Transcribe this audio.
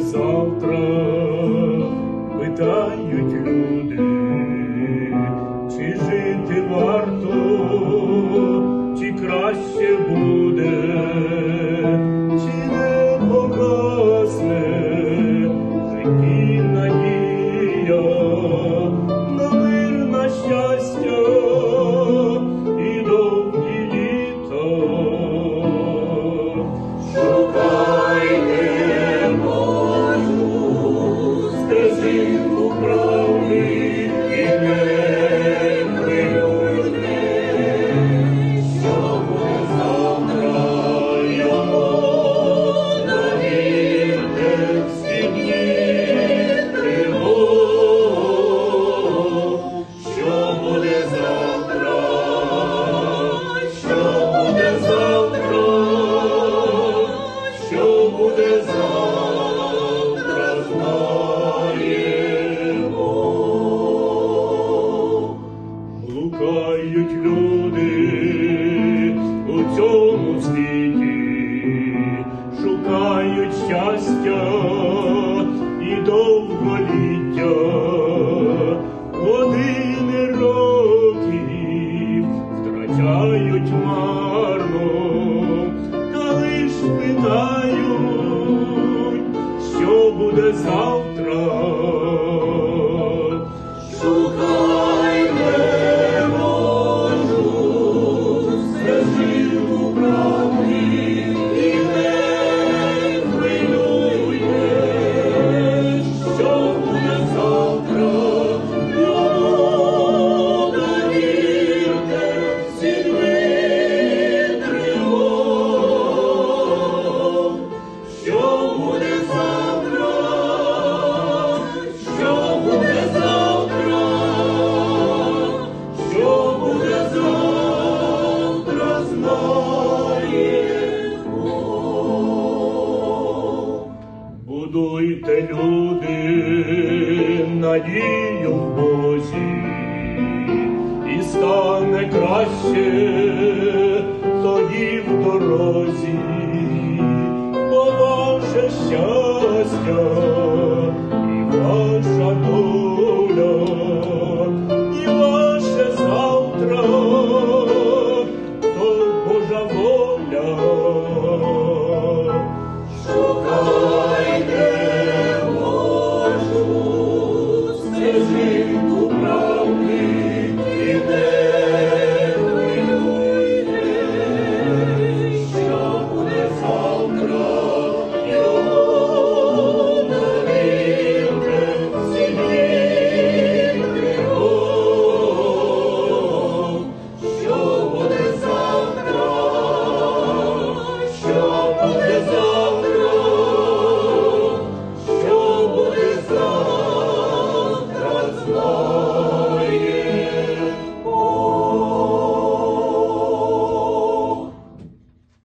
завтра вміють люди у цьому світі, шукають щастя і довголіття, години років втрачають марно, та лиш питають, що буде завтра. надію в Бозі, і стане краще тоді в дорозі, бо ваше щастя.